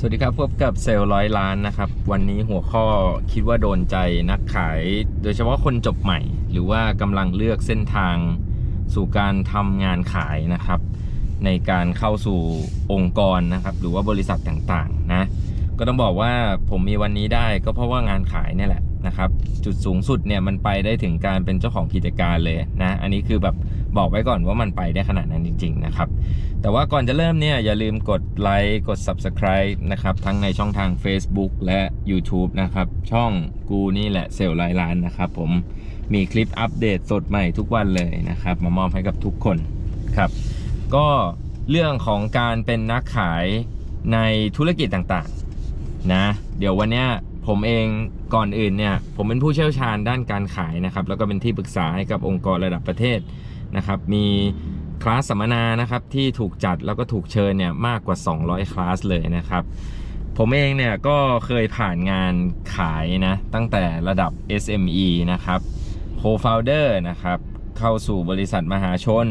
สวัสดีครับพบกับเซลล์ร้อยล้านนะครับ วันนี้หัวข้อคิดว่าโดนใจนักขาย โดยเฉพาะคนจบใหม่ หรือว่ากำลังเลือกเส้นทางสู่การทำงานขายนะครับ ในการเข้าสู่องค์กรนะครับ หรือว่าบริษัทต่างๆนะก็ต้องบอกว่าผมมีวันนี้ได้ก็เพราะว่างานขายนี่แหละนะครับ จุดสูงสุดเนี่ยมันไปได้ถึงการเป็นเจ้าของกิจการเลยนะ อันนี้คือแบบ บอกไว้ก่อนว่ามันไปได้ขนาดนั้นจริง ๆ นะครับ แต่ว่าก่อนจะเริ่มเนี่ยอย่าลืมกดไลค์กด Subscribe นะครับ ทั้งในช่องทาง Facebook และ YouTube นะครับ ช่องกูนี่แหละเซลล์ร้อยล้านนะครับผมมีคลิปอัปเดตสดใหม่ทุกวันเลยนะครับ มามอบให้กับทุกคนครับ ก็เรื่องของการเป็นนักขายในธุรกิจต่างๆนะเดี๋ยววันเนี้ยผมเองก่อนอื่นเนี่ยผมเป็นผู้เชี่ยวชาญด้านการขายนะครับ แล้วก็เป็นที่ปรึกษาให้กับองค์กรระดับประเทศ นะครับมีคลาสสัมมนานะครับที่ถูกจัดแล้วก็ถูกเชิญเนี่ยมากกว่า 200 คลาสเลยนะครับ ผมเองเนี่ยก็เคยผ่านงานขายนะตั้งแต่ระดับ SME นะครับ Co-founder นะครับเข้าสู่บริษัทมหาชน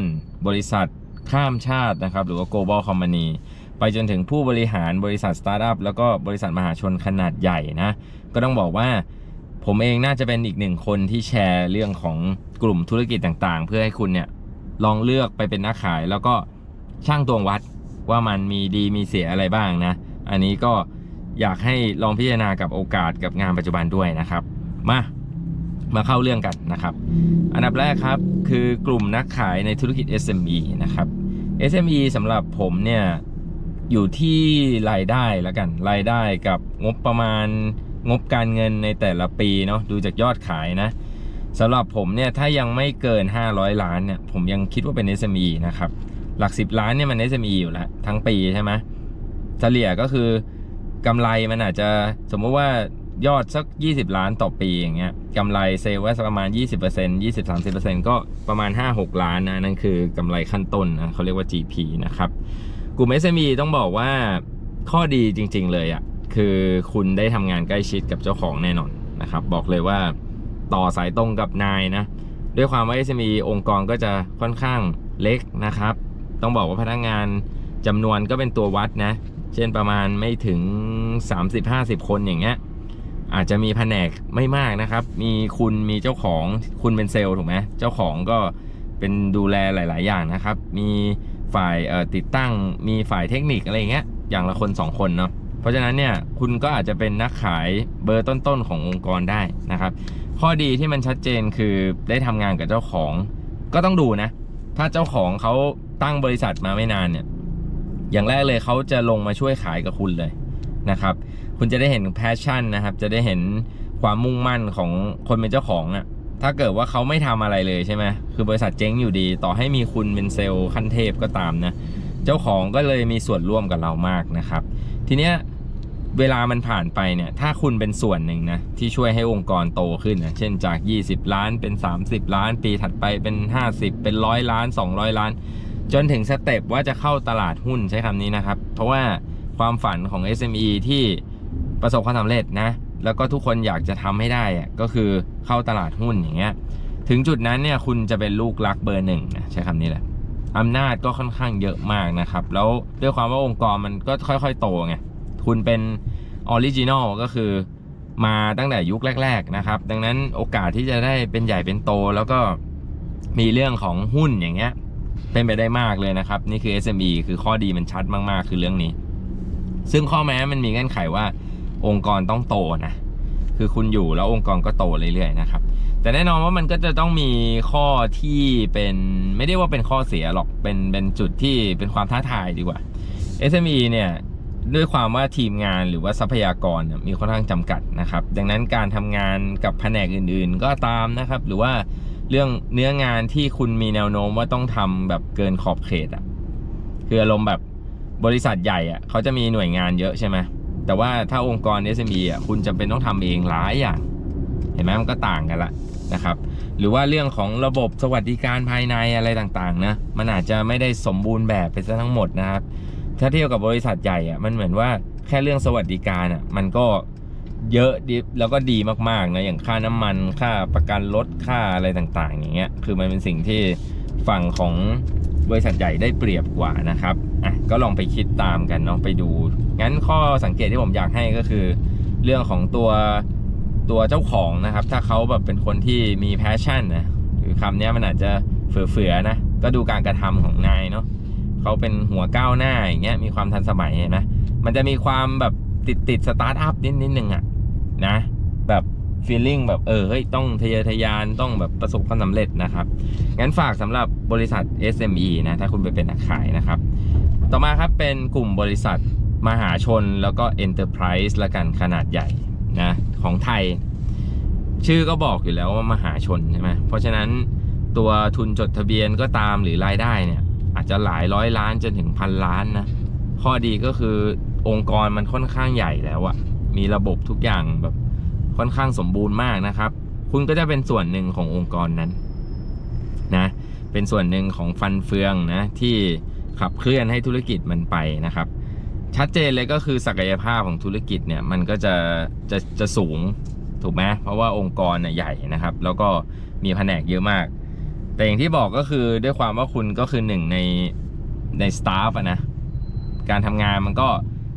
บริษัทข้ามชาตินะครับหรือว่า global company ไปจนถึงผู้บริหารบริษัทสตาร์ทอัพแล้วก็บริษัทมหาชนขนาดใหญ่นะ ก็ต้องบอกว่า ผมเองน่าจะเป็นอีกหนึ่งคนที่แชร์เรื่องของกลุ่มธุรกิจต่างๆ เพื่อให้คุณเนี่ยลองเลือกไปเป็นนักขายแล้วก็ช่างตวงวัดว่ามันมีดีมีเสียอะไรบ้างนะ อันนี้ก็อยากให้ลองพิจารณากับโอกาสกับงานปัจจุบันด้วยนะครับ มามาเข้าเรื่องกันนะครับ อันดับแรกครับคือกลุ่มนักขายในธุรกิจ SME นะครับ SME สำหรับผมเนี่ยอยู่ที่รายได้แล้วกัน รายได้กับงบประมาณ งบการเงินในแต่ละปีเนาะดูจากยอดขายนะสำหรับผมเนี่ยถ้ายังไม่เกิน 500 ล้านเนี่ยผมยังคิดว่าเป็น SME นะครับ หลัก 10 ล้านเนี่ยมัน SME อยู่แล้วทั้งปีใช่ไหมเฉลี่ยก็คือกำไรมันอาจจะสมมติว่ายอดสัก 20 ล้านต่อปีอย่างเงี้ยกำไรเซลล์ไว้สักประมาณ 20% 20-30%ก็ประมาณ 5-6 ล้านนะนั่นคือกำไรขั้นต้นนะเขาเรียกว่า GP นะครับ กลุ่ม SME ต้องบอกว่าข้อดีจริง ๆ เลยอะ่ะ คือคุณได้ทำงานใกล้ชิดกับเจ้าของแน่นอนนะครับ บอกเลยว่าต่อสายตรงกับนายนะ ด้วยความว่า SME องค์กรก็จะค่อนข้างเล็กนะครับ ต้องบอกว่าพนักงานจำนวนก็เป็นตัววัดนะ เช่นประมาณไม่ถึง 30-50 คนอย่างเงี้ยอาจจะมีแผนกไม่มากนะครับ มีคุณมีเจ้าของคุณเป็นเซลล์ถูกไหมเจ้าของก็เป็นดูแลหลาย ๆ อย่างนะครับ มีฝ่ายติดตั้งมีฝ่ายเทคนิคอะไรเงี้ยอย่างละคน 2 คนเนาะ ราะฉะนั้นเนี่ยคุณก็อาจจะเป็นนักขายเบอร์ต้นๆขององค์กรได้นะครับ ข้อดีที่มันชัดเจนคือได้ทำงานกับเจ้าของก็ต้องดูนะ ถ้าเจ้าของเขาตั้งบริษัทมาไม่นานเนี่ยอย่างแรกเลยเขาจะลงมาช่วยขายกับคุณเลยนะครับ คุณจะได้เห็นแพชชั่นนะครับ จะได้เห็นความมุ่งมั่นของคนเป็นเจ้าของอะ่ะถ้าเกิดว่าเขาไม่ทำอะไรเลยใช่ไหมคือบริษัทเจ๊งอยู่ดี ต่อให้มีคุณเป็นเซลล์ขั้นเทพก็ตามนะ เจ้าของก็เลยมีส่วนร่วมกับเรามากนะครับ ทีเนี้ย เวลามันผ่านไปเนี่ย ถ้าคุณเป็นส่วนหนึ่งนะ ที่ช่วยให้องค์กรโตขึ้นนะ เช่นจาก 20 ล้านเป็น 30 ล้าน ปีถัดไปเป็น 50 เป็นร้อยล้าน 200 ล้าน จนถึงสเต็ปว่าจะเข้าตลาดหุ้นใช้คำนี้นะครับ เพราะว่าความฝันของ SME ที่ประสบความสำเร็จนะ แล้วก็ทุกคนอยากจะทำให้ได้อะก็คือเข้าตลาดหุ้นอย่างเงี้ย ถึงจุดนั้นเนี่ยคุณจะเป็นลูกรักเบอร์หนึ่งนะใช้คำนี้แหละอำนาจก็ค่อนข้างเยอะมากนะครับ แล้วด้วยความว่าองค์กรมันก็ค่อย ๆ โตไง คุณเป็นออริจินอลก็คือมาตั้งแต่ยุคแรก ๆนะครับ ดังนั้นโอกาสที่จะได้เป็นใหญ่เป็นโต แล้วก็มีเรื่องของหุ้นอย่างเงี้ยเป็นไปได้มากเลยนะครับ นี่คือ SME คือข้อดีมันชัดมากๆ คือเรื่องนี้ ซึ่งข้อแม้มันมีเงื่อนไขว่าองค์กรต้องโตนะคือคุณอยู่แล้วองค์กรก็โตเรื่อยๆนะครับ แต่แน่นอนว่ามันก็จะต้องมีข้อที่เป็นไม่ได้ว่าเป็นข้อเสียหรอกเป็นเป็นจุดที่เป็นความท้าทายดีกว่า SME เนี่ย ด้วยความว่าทีมงานหรือว่าทรัพยากรมีค่อนข้างจำกัดนะครับ ดังนั้นการทำงานกับแผนกอื่นๆ ก็ตามนะครับ หรือว่าเรื่องเนื้องานที่คุณมีแนวโน้มว่าต้องทำแบบเกินขอบเขตอะ่ะคืออารมณ์แบบบริษัทใหญ่อะ่ะเขาจะมีหน่วยงานเยอะใช่ไหมแต่ว่าถ้าองค์กร SME อะคุณจำเป็นต้องทำเองหลายอย่าง เห็นไหมมันก็ต่างกันละนะครับ หรือว่าเรื่องของระบบสวัสดิการภายในอะไรต่างๆนะมันอาจจะไม่ได้สมบูรณ์แบบไปซะทั้งหมดนะครับ ถ้าเทียบกับบริษัทใหญ่อะมันเหมือนว่าแค่เรื่องสวัสดิการอะมันก็เยอะดิแล้วก็ดีมากๆนะอย่างค่าน้ำมันค่าประกันรถค่าอะไรต่างๆ อย่างเงี้ยคือมันเป็นสิ่งที่ฝั่งของบริษัทใหญ่ได้เปรียบกว่านะครับอะก็ลองไปคิดตามกันเนาะไปดู งั้นข้อสังเกตที่ผมอยากให้ก็คือ เรื่องของตัวตัวเจ้าของนะครับ ถ้าเขาแบบเป็นคนที่มีแพชชั่นนะหรือคำนี้มันอาจจะเฟื่อๆนะ ก็ดูการกระทำของนายเนาะ เขาเป็นหัวก้าวหน้าอย่างเงี้ยมีความทันสมัยเห็นไหมมันจะมีความแบบติดติดสตาร์ทอัพนิดนิดนึงอะนะ แบบฟีลลิ่งแบบเออเฮ้ยต้องทะเยอทะยานต้องแบบประสบความสำเร็จนะครับ งั้นฝากสำหรับบริษัท SME นะ ถ้าคุณไปเป็นนักขายนะครับ ต่อมาครับเป็นกลุ่มบริษัทมหาชนแล้วก็ Enterprise ละกันขนาดใหญ่นะของไทย ชื่อก็บอกอยู่แล้วว่ามหาชนใช่ไหมเพราะฉะนั้นตัวทุนจดทะเบียนก็ตามหรือรายได้เนี่ย อาจจะหลายร้อยล้านจนถึงพันล้านนะ ข้อดีก็คือองค์กรมันค่อนข้างใหญ่แล้วอะมีระบบทุกอย่างแบบค่อนข้างสมบูรณ์มากนะครับ คุณก็จะเป็นส่วนหนึ่งขององค์กรนั้นนะ เป็นส่วนหนึ่งของฟันเฟืองนะที่ขับเคลื่อนให้ธุรกิจมันไปนะครับ ชัดเจนเลยก็คือศักยภาพของธุรกิจเนี่ยมันก็จะจะจะสูงถูกไหมเพราะว่าองค์กรเนี่ยใหญ่นะครับ แล้วก็มีแผนกเยอะมาก แต่อย่างที่บอกก็คือด้วยความว่าคุณก็คือหนึ่งในในสตาฟอะนะ การทำงานมันก็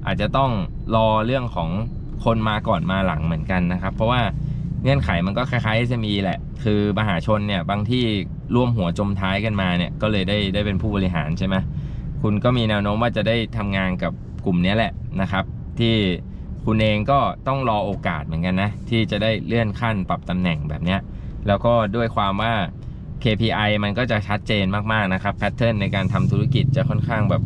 อาจจะต้องรอเรื่องของคนมาก่อนมาหลังเหมือนกันนะครับ เพราะว่าเงื่อนไขมันก็คล้ายๆ SME แหละ คือมหาชนเนี่ยบางที่ร่วมหัวจมท้ายกันมาเนี่ยก็เลยได้ได้เป็นผู้บริหารใช่ไหมคุณก็มีแนวโน้มว่าจะได้ทำงานกับกลุ่มนี้แหละนะครับ ที่คุณเองก็ต้องรอโอกาสเหมือนกันนะ ที่จะได้เลื่อนขั้นปรับตำแหน่งแบบเนี้ยแล้วก็ด้วยความว่า KPI มันก็จะชัดเจนมากๆนะครับแพทเทิร์นในการทำธุรกิจจะค่อนข้างแบบ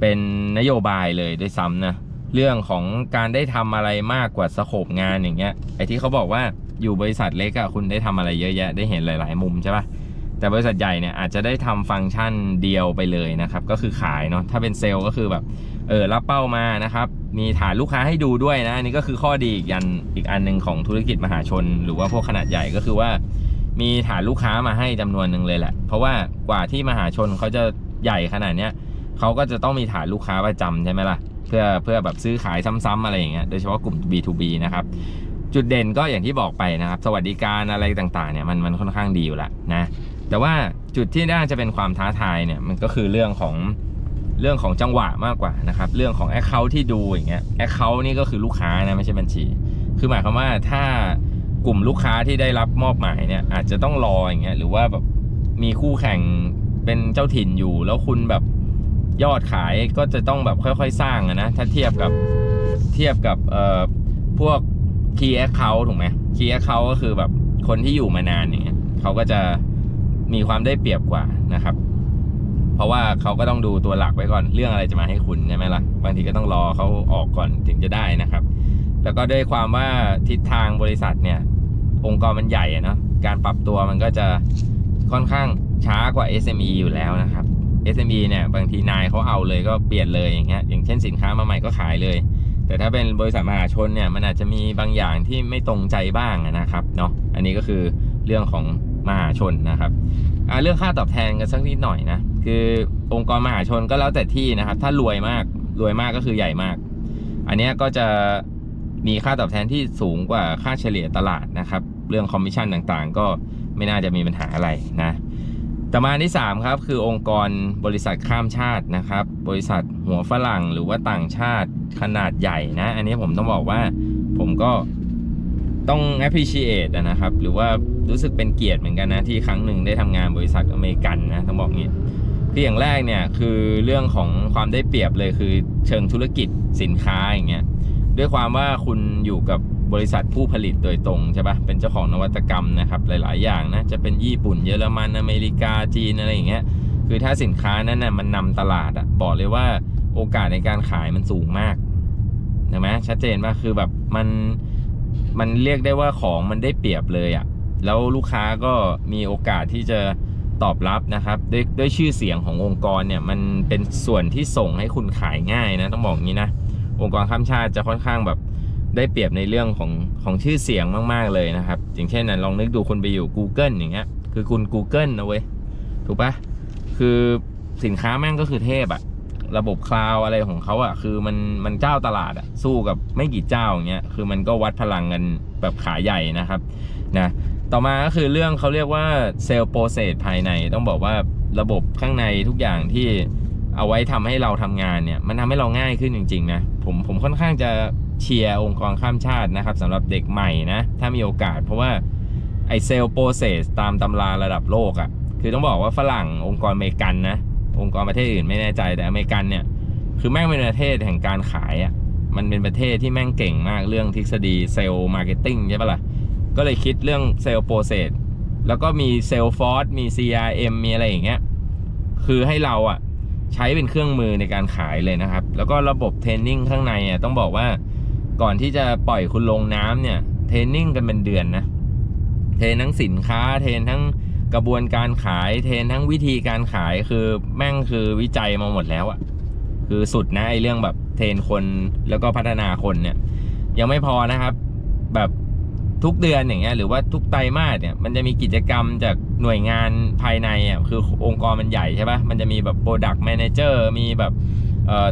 เป็นนโยบายเลยด้วยซ้ำนะเรื่องของการได้ทำอะไรมากกว่าสโคปงานอย่างเงี้ยไอ้ที่เขาบอกว่าอยู่บริษัทเล็กอะคุณได้ทำอะไรเยอะแยะได้เห็นหลาย ๆ มุมใช่ปะแต่บริษัทใหญ่เนี่ยอาจจะได้ทำฟังก์ชันเดียวไปเลยนะครับก็คือขายเนาะถ้าเป็นเซลล์ก็คือแบบเออรับเป้ามานะครับมีฐานลูกค้าให้ดูด้วยนะอันนี้ก็คือข้อดีอีกยันอีกอันหนึ่งของธุรกิจมหาชน หรือว่าพวกขนาดใหญ่ก็คือว่า มีฐานลูกค้ามาให้จำนวนหนึ่งเลยแหละ เพราะว่ากว่าที่มหาชนเขาจะใหญ่ขนาดเนี้ยเขาก็จะต้องมีฐานลูกค้าประจำใช่ไหมล่ะ เพื่อเพื่อแบบซื้อขายซ้ำๆอะไรอย่างเงี้ยโดยเฉพาะกลุ่ม B2B นะครับจุดเด่นก็อย่างที่บอกไปนะครับ สวัสดิการอะไรต่างๆเนี่ยมันมันค่อนข้างดีอยู่แล้วนะแต่ว่าจุดที่น่าจะเป็นความท้าทายเนี่ยมันก็คือเรื่องของเรื่องของจังหวะมากกว่านะครับ เรื่องของ Account ที่ดูอย่างเงี้ย Account นี่ก็คือลูกค้านะไม่ใช่บัญชี คือหมายความว่าถ้า กลุ่มลูกค้าที่ได้รับมอบหมายเนี่ย อาจจะต้องรออย่างเงี้ยหรือว่าแบบมีคู่แข่งเป็นเจ้าถิ่นอยู่ แล้วคุณแบบยอดขายก็จะต้องแบบค่อยๆ สร้างอะนะถ้าเทียบกับเทียบกับเอ่อพวก key account ถูกไหม key account ก็คือแบบคนที่อยู่มานานอย่างเงี้ยเขาก็จะมีความได้เปรียบกว่านะครับ เพราะว่าเขาก็ต้องดูตัวหลักไว้ก่อนเรื่องอะไรจะมาให้คุณใช่ไหมล่ะบางทีก็ต้องรอเขาออกก่อนถึงจะได้นะครับ แล้วก็ด้วยความว่าทิศทางบริษัทเนี่ย องค์กรมันใหญ่อะเนาะการปรับตัวมันก็จะค่อนข้างช้ากว่า SME อยู่แล้วนะครับ SME เนี่ยบางทีนายเขาเอาเลยก็เปลี่ยนเลยอย่างเงี้ยอย่างเช่นสินค้ามาใหม่ก็ขายเลย แต่ถ้าเป็นบริษัทมหาชนเนี่ยมันอาจจะมีบางอย่างที่ไม่ตรงใจบ้างนะครับเนาะอันนี้ก็คือเรื่องของมหาชนนะครับอ่าเรื่องค่าตอบแทนกันสักนิดหน่อยนะคือองค์กรมหาชนก็แล้วแต่ที่นะครับ ถ้ารวยมากรวยมากก็คือใหญ่มาก อันเนี้ยก็จะมีค่าตอบแทนที่สูงกว่าค่าเฉลี่ยตลาดนะครับ เรื่องคอมมิชชั่นต่างๆ ก็ไม่น่าจะมีปัญหาอะไรนะต่อมาอันที่ 3 ครับ คือองค์กรบริษัทข้ามชาตินะครับ บริษัทหัวฝรั่งหรือว่าต่างชาติขนาดใหญ่นะ อันนี้ผมต้องบอกว่าผมก็ต้อง appreciate อะนะครับ หรือว่ารู้สึกเป็นเกียรติเหมือนกันนะ ที่ครั้งหนึ่งได้ทำงานบริษัทอเมริกันนะ ต้องบอกงี้คืออย่างแรกเนี่ย คือเรื่องของความได้เปรียบเลยคือเชิงธุรกิจสินค้าอย่างเงี้ยด้วยความว่าคุณอยู่กับ บริษัทผู้ผลิตโดยตรงใช่ปะเป็นเจ้าของนวัตกรรมนะครับหลาย ๆ อย่างนะจะเป็นญี่ปุ่นเยอรมันอเมริกาจีนอะไรอย่างเงี้ยคือถ้าสินค้านั้นน่ะมันนำตลาดอะบอกเลยว่าโอกาสในการขายมันสูงมากเห็นไหมชัดเจนว่าคือแบบมันมันเรียกได้ว่าของมันได้เปรียบเลยอะแล้วลูกค้าก็มีโอกาสที่จะตอบรับนะครับด้วยด้วยชื่อเสียงขององค์กรเนี่ยมันเป็นส่วนที่ส่งให้คุณขายง่ายนะต้องบอกงี้นะองค์กรข้ามชาติจะค่อนข้างแบบ ได้เปรียบในเรื่องของของชื่อเสียงมากๆเลยนะครับ อย่างเช่นนะลองนึกดูคุณไปอยู่ Google อย่างเงี้ย คือคุณ Google นะเว้ย ถูกปะคือสินค้าแม่งก็คือเทพอะระบบคลาวอะไรของเขาอะคือมันมันเจ้าตลาดอะสู้กับไม่กี่เจ้าอย่างเงี้ย คือมันก็วัดพลังกันแบบขาใหญ่นะครับนะต่อมาก็คือเรื่องเขาเรียกว่าเซลล์โปรเซสภายใน ต้องบอกว่าระบบข้างในทุกอย่างที่เอาไว้ทำให้เราทำงานเนี่ย มันทำให้เราง่ายขึ้นจริงๆนะผมผมค่อนข้างจะ เชียร์องค์กรข้ามชาตินะครับสำหรับเด็กใหม่นะ ถ้ามีโอกาสเพราะว่าไอเซลโปรเซสตามตำราระดับโลกอะ่ะ คือต้องบอกว่าฝรั่งองค์กรอเมริกันนะ องค์กรประเทศอื่นไม่แน่ใจแต่อเมริกันเนี่ย คือแม่งเป็นประเทศแห่งการขายอะ่ะมันเป็นประเทศที่แม่งเก่งมากเรื่องทฤษฎีเซลล์มาร์เก็ตติ้งใช่ปะล่ะ ก็เลยคิดเรื่องเซลล์โปรเซสแล้วก็มีเซลล์ฟอร์มี CRM มีอะไรอย่างเงี้ย คือให้เราอะใช้เป็นเครื่องมือในการขายเลยนะครับ แล้วก็ระบบเทรนนิ่งข้างในอะต้องบอกว่า ก่อนที่จะปล่อยคุณลงน้ำเนี่ย เทรนนิ่งกันเป็นเดือนนะ เทรนทั้งสินค้า เทรนทั้งกระบวนการขาย เทรนทั้งวิธีการขายคือแม่งคือวิจัยมาหมดแล้วอะคือสุดนะไอเรื่องแบบเทรนคนแล้วก็พัฒนาคนเนี่ย ยังไม่พอนะครับ แบบทุกเดือนอย่างเงี้ยหรือว่าทุกไตรมาสเนี่ยมันจะมีกิจกรรมจากหน่วยงานภายในอะคือองค์กรมันใหญ่ใช่ปะมันจะมีแบบ Product Manager มีแบบ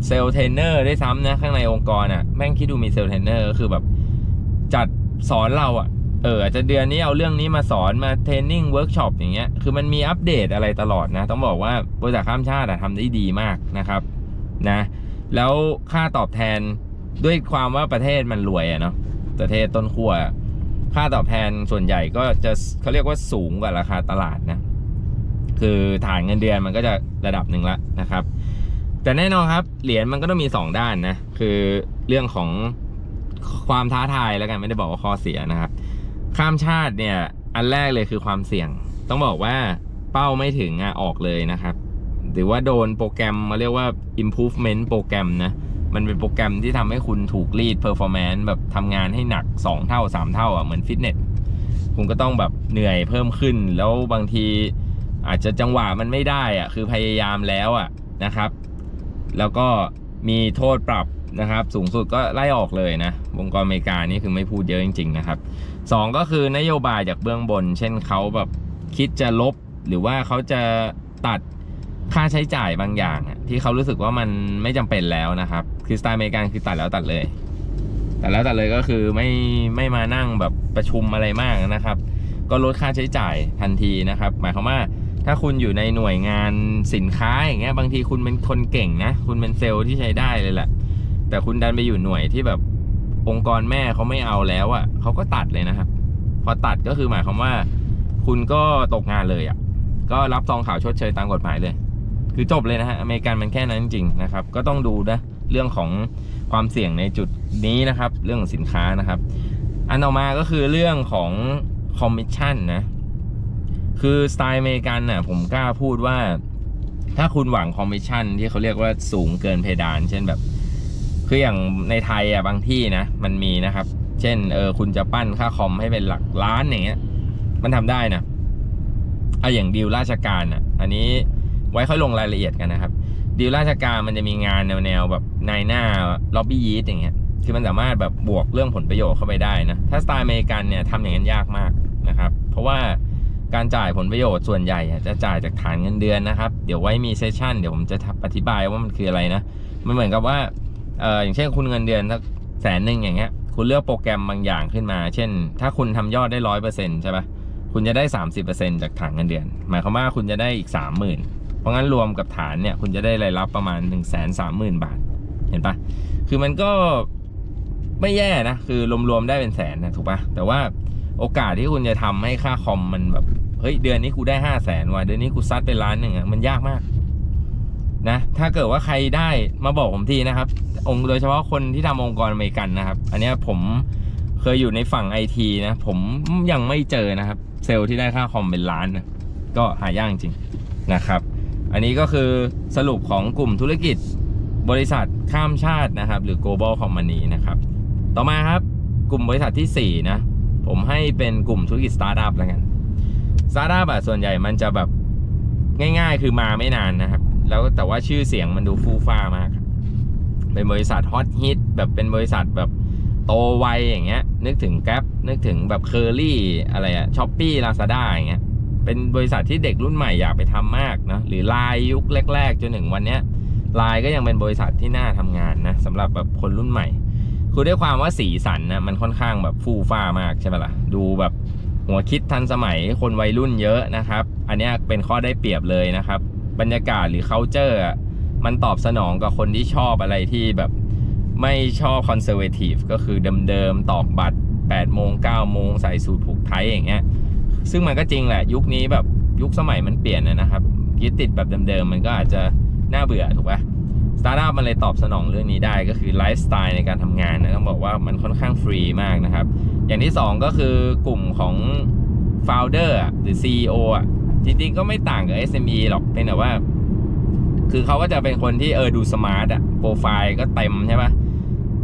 เซลเทรนเนอร์ได้ซ้ำนะข้างในองค์กรอะแม่งคิดดูมีเซลเทรนเนอร์ก็คือแบบจัดสอนเราอะเอออาจจะเดือนนี้เอาเรื่องนี้มาสอนมาเทรนนิ่งเวิร์กช็อปอย่างเงี้ยคือมันมีอัปเดตอะไรตลอดนะ ต้องบอกว่าบริษัทข้ามชาติทำได้ดีมากนะครับนะแล้วค่าตอบแทนด้วยความว่าประเทศมันรวยอะเนาะประเทศต้นขั้วค่าตอบแทนส่วนใหญ่ก็จะเขาเรียกว่าสูงกว่าราคาตลาดนะคือฐานเงินเดือนมันก็จะระดับหนึ่งละนะครับ แต่แน่นอนครับ เหรียญมันก็ต้องมี 2 ด้านนะ คือเรื่องของความท้าทายแล้วกันไม่ได้บอกว่าข้อเสียนะครับ ข้ามชาติเนี่ย อันแรกเลยคือความเสี่ยง ต้องบอกว่าเป้าไม่ถึงอะออกเลยนะครับ หรือว่าโดนโปรแกรมมาเรียกว่า improvement โปรแกรมนะ มันเป็นโปรแกรมที่ทำให้คุณถูกรีด performance แบบทำงานให้หนัก 2 เท่า 3 เท่าอะเหมือนฟิตเนสคุณก็ต้องแบบเหนื่อยเพิ่มขึ้น แล้วบางทีอาจจะจังหวะมันไม่ได้อะคือพยายามแล้วอะนะครับ แล้วก็มีโทษปรับนะครับ สูงสุดก็ไล่ออกเลยนะองค์กรอเมริกานี่คือไม่พูดเยอะจริง ๆ นะครับสองก็คือนโยบายจากเบื้องบน เช่นเขาแบบคิดจะลบหรือว่าเขาจะตัดค่าใช้จ่ายบางอย่าง ที่เขารู้สึกว่ามันไม่จำเป็นแล้วนะครับคือสไตล์อเมริกันคือตัดแล้วตัดเลยแต่แล้วตัดเลยก็คือไม่ไม่มานั่งแบบประชุมอะไรมากนะครับ ก็ลดค่าใช้จ่ายทันทีนะครับ หมายความว่า ถ้าคุณอยู่ในหน่วยงานสินค้าอย่างเงี้ย บางทีคุณเป็นคนเก่งนะ คุณเป็นเซลล์ที่ใช้ได้เลยแหละ แต่คุณดันไปอยู่หน่วยที่แบบองค์กรแม่เขาไม่เอาแล้วอะ่ะเขาก็ตัดเลยนะครับ พอตัดก็คือหมายความว่า คุณก็ตกงานเลยอะ่ะ ก็รับซองข่าวชดเชยตามกฎหมายเลย คือจบเลยนะฮะอเมริกันมันแค่นั้นจริงๆนะครับ ก็ต้องดูนะเรื่องของความเสี่ยงในจุดนี้นะครับ เรื่องของสินค้านะครับ อันต่อมาก็คือเรื่องของคอมมิชชั่นนะ คือสไตล์อเมริกันน่ะผมกล้าพูดว่า ถ้าคุณหวังคอมมิชชั่นที่เขาเรียกว่าสูงเกินเพดาน เช่นแบบ คืออย่างในไทยอะบางที่นะมันมีนะครับ เช่นเออคุณจะปั้นค่าคอมให้เป็นหลักล้านอย่างเงี้ย มันทำได้นะเอาอย่างดีลราชการอะ อันนี้ไว้ค่อยลงรายละเอียดกันนะครับดีลราชการมันจะมีงานแนวๆแบบนายหน้าล็อบบี้ยีสอย่างเงี้ยคือมันสามารถแบบบวกเรื่องผลประโยชน์เข้าไปได้นะ ถ้าสไตล์อเมริกันเนี่ยทำอย่างนั้นยากมากนะครับ เพราะว่า การจ่ายผลประโยชน์ส่วนใหญ่จะจ่ายจากฐานเงินเดือนนะครับ เดี๋ยวไว้มีเซสชั่นเดี๋ยวผมจะอธิบายว่ามันคืออะไรนะ มันเหมือนกับว่าเอออย่างเช่นคุณเงินเดือนสักแสนหนึ่งอย่างเงี้ย คุณเลือกโปรแกรมบางอย่างขึ้นมา เช่น ถ้าคุณทำยอดได้ร้อยเปอร์เซ็นต์ใช่ปะคุณจะได้สามสิบเปอร์เซ็นต์จากฐานเงินเดือน หมายความว่าคุณจะได้อีกสามหมื่นเพราะงั้นรวมกับฐานเนี่ยคุณจะได้รายรับประมาณ1นึ่งแสนสามหมื่นบาท เห็นปะคือมันก็ไม่แย่นะ คือรวมๆได้เป็นแสนนะถูกปะแต่ว่าโอกาสที่คุณจะทำให้ค่าคอมมันแบบ เฮ้ยเดือนนี้กูได้ห้าแสนว่ะเดือนนี้กูซัดไปล้านหนึ่งอะมันยากมาก นะ ถ้าเกิดว่าใครได้มาบอกผมทีนะครับ องค์โดยเฉพาะคนที่ทำองค์กรอเมริกันนะครับ อันนี้ผมเคยอยู่ในฝั่งไอทีนะ ผมยังไม่เจอนะครับ เซลล์ที่ได้ค่าคอมเป็นล้านนะก็หายากจริงนะครับ อันนี้ก็คือสรุปของกลุ่มธุรกิจบริษัทข้ามชาตินะครับ หรือ global company นะครับ ต่อมาครับกลุ่มบริษัทที่ 4 นะ ผมให้เป็นกลุ่มธุรกิจสตาร์ทอัพแล้วกัน สตาร์ทอัพอะส่วนใหญ่มันจะแบบง่ายๆ คือมาไม่นานนะครับ แล้วแต่ว่าชื่อเสียงมันดูฟูฟ้ามาก เป็นบริษัทฮอตฮิตแบบเป็นบริษัทแบบโตไวอย่างเงี้ย นึกถึงแกร็บนึกถึงแบบเคอรี่อะไรอะช้อปปี้ลาซาด้าอย่างเงี้ย เป็นบริษัทที่เด็กรุ่นใหม่อยากไปทำมากนะหรือไลน์ยุคแรก ๆ จนถึงวันเนี้ยไลน์ก็ยังเป็นบริษัทที่น่าทำงานนะสำหรับแบบคนรุ่นใหม่ คือด้วยความว่าสีสันนะมันค่อนข้างแบบฟูฟ้ามากใช่ไหมล่ะ ดูแบบ หัวคิดทันสมัยคนวัยรุ่นเยอะนะครับ อันนี้เป็นข้อได้เปรียบเลยนะครับ บรรยากาศหรือ culture มันตอบสนองกับคนที่ชอบอะไรที่แบบไม่ชอบคอนเซอร์เวทีฟก็คือเดิมๆตอกบัตร8โมง9โมงใส่สูทผูกไทยอย่างเงี้ยซึ่งมันก็จริงแหละยุคนี้แบบยุคสมัยมันเปลี่ยนนะครับยึดติดแบบเดิมๆมันก็อาจจะน่าเบื่อถูกปะ สตาร์ทอัพมันเลยตอบสนองเรื่องนี้ได้ก็คือไลฟ์สไตล์ในการทำงานนะต้องบอกว่ามันค่อนข้างฟรีมากนะครับ อย่างที่ 2 ก็คือกลุ่มของ founder อะหรือ CEO อะจริงๆก็ไม่ต่างกับ SME หรอกเพียงแต่ว่า คือเขาก็จะเป็นคนที่เออดูสมาร์ทอะโปรไฟล์ก็เต็มใช่ปะ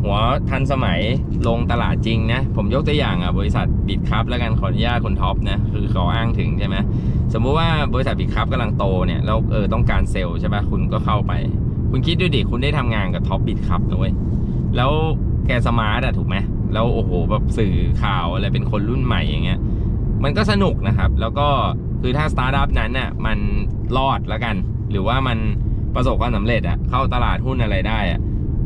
หัวทันสมัยลงตลาดจริงนะ ผมยกตัวอย่างอะบริษัทบิดครับแล้วกันขออนุญาตคนท็อปนะคือเขาอ้างถึงใช่ไหมสมมุติว่าบริษัทบิดครับกำลังโตเนี่ยแล้วเออต้องการเซลล์ใช่ปะคุณก็เข้าไป คุณคิดดูดิคุณได้ทำงานกับท็อปบิดครับนะเว้ยแล้วแกสมาร์ทอะถูกไหมแล้วโอ้โหแบบสื่อข่าวอะไรเป็นคนรุ่นใหม่อย่างเงี้ย มันก็สนุกนะครับ แล้วก็คือถ้าสตาร์ทอัพนั้นน่ะมันรอดแล้วกัน หรือว่ามันประสบความสำเร็จอะเข้าตลาดหุ้นอะไรได้อะ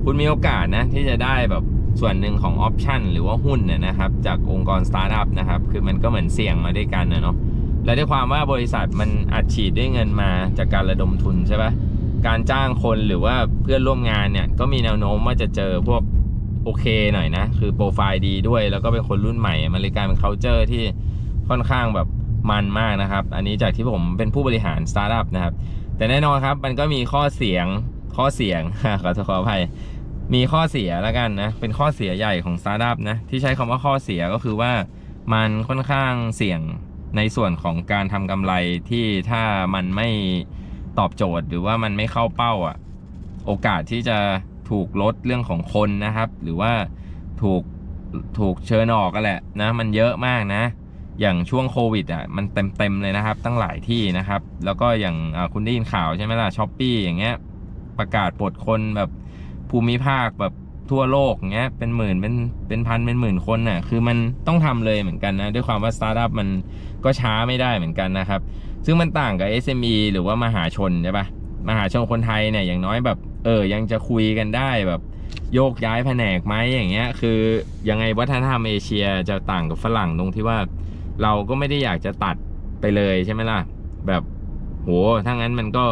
คุณมีโอกาสนะที่จะได้แบบส่วนหนึ่งของออปชันหรือว่าหุ้นเนี่ยนะครับ จากองค์กรสตาร์ทอัพนะครับ คือมันก็เหมือนเสี่ยงมาด้วยกันนะเนาะและด้วยความว่าบริษัทมันอัดฉีดด้วยเงินมาจากการระดมทุนใช่ปะ การจ้างคนหรือว่าเพื่อนร่วมงานเนี่ยก็มีแนวโน้มว่าจะเจอพวกโอเคหน่อยนะ คือโปรไฟล์ดีด้วย แล้วก็เป็นคนรุ่นใหม่มันเลยกลายเป็น culture ที่ค่อนข้างแบบมันมากนะครับ อันนี้จากที่ผมเป็นผู้บริหารสตาร์ทอัพนะครับ แต่แน่นอนครับมันก็มีข้อเสียงข้อเสียงขอขออภัยมีข้อเสียแล้วกันนะ เป็นข้อเสียใหญ่ของสตาร์ทอัพนะ ที่ใช้คำว่าข้อเสียก็คือว่ามันค่อนข้างเสี่ยงในส่วนของการทำกำไรที่ถ้ามันไม่ ตอบโจทย์หรือว่ามันไม่เข้าเป้าอะ โอกาสที่จะถูกลดเรื่องของคนนะครับ หรือว่าถูกถูกเชิญออกกันแหละนะ มันเยอะมากนะ อย่างช่วงโควิดอะมันเต็มเต็มๆเลยนะครับ ตั้งหลายที่นะครับ แล้วก็อย่างคุณได้ยินข่าวใช่ไหมล่ะช้อปปี้อย่างเงี้ยประกาศปลดคนแบบภูมิภาคแบบทั่วโลกเงี้ยเป็นหมื่นเป็นเป็นพันเป็นหมื่นคนน่ะคือมันต้องทำเลยเหมือนกันนะ ด้วยความว่าสตาร์ทอัพมันก็ช้าไม่ได้เหมือนกันนะครับ ซึ่งมันต่างกับ SME หรือว่ามหาชนใช่ปะมหาชนคนไทยเนี่ยอย่างน้อยแบบเออยังจะคุยกันได้แบบโยกย้ายแผนกไหมอย่างเงี้ย คือยังไงวัฒนธรรมเอเชียจะต่างกับฝรั่งตรงที่ว่า เราก็ไม่ได้อยากจะตัดไปเลยใช่ไหมล่ะ แบบโหถ้างั้นมันก็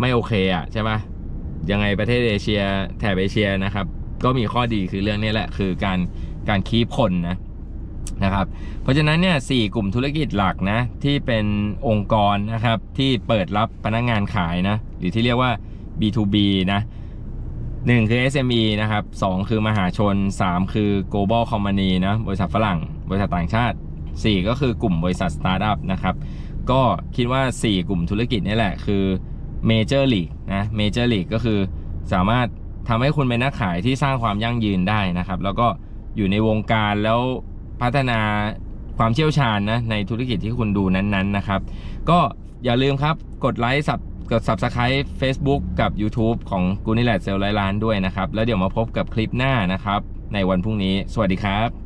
ไม่โอเคอะใช่ปะยังไงประเทศเอเชียแถบเอเชียนะครับ ก็มีข้อดีคือเรื่องนี้แหละ คือการการคีบคนนะ นะครับเพราะฉะนั้นเนี่ยสี่กลุ่มธุรกิจหลักนะที่เป็นองค์กรนะครับที่เปิดรับพนักงานขายนะหรือที่เรียกว่า B2B นะหนึ่งคือ SME นะครับสองคือมหาชนสามคือ global company นะบริษัทฝรั่ง บริษัทต่างชาติ 4 ก็คือกลุ่มบริษัทสตาร์ทอัพนะครับก็คิดว่า 4 กลุ่มธุรกิจนี่แหละคือเมเจอร์ลีกนะเมเจอร์ลีกก็คือสามารถทำให้คุณเป็นนักขายที่สร้างความยั่งยืนได้นะครับ แล้วก็อยู่ในวงการแล้ว พัฒนาความเชี่ยวชาญนะในธุรกิจที่คุณดูนั้นๆนะครับ ก็อย่าลืมครับกดไลค์สับกด subscribe Facebook กับ YouTube ของกูนี่แหละเซลล์ร้ล้านด้วยนะครับ แล้วเดี๋ยวมาพบกับคลิปหน้านะครับ ในวันพรุ่งนี้ สวัสดีครับ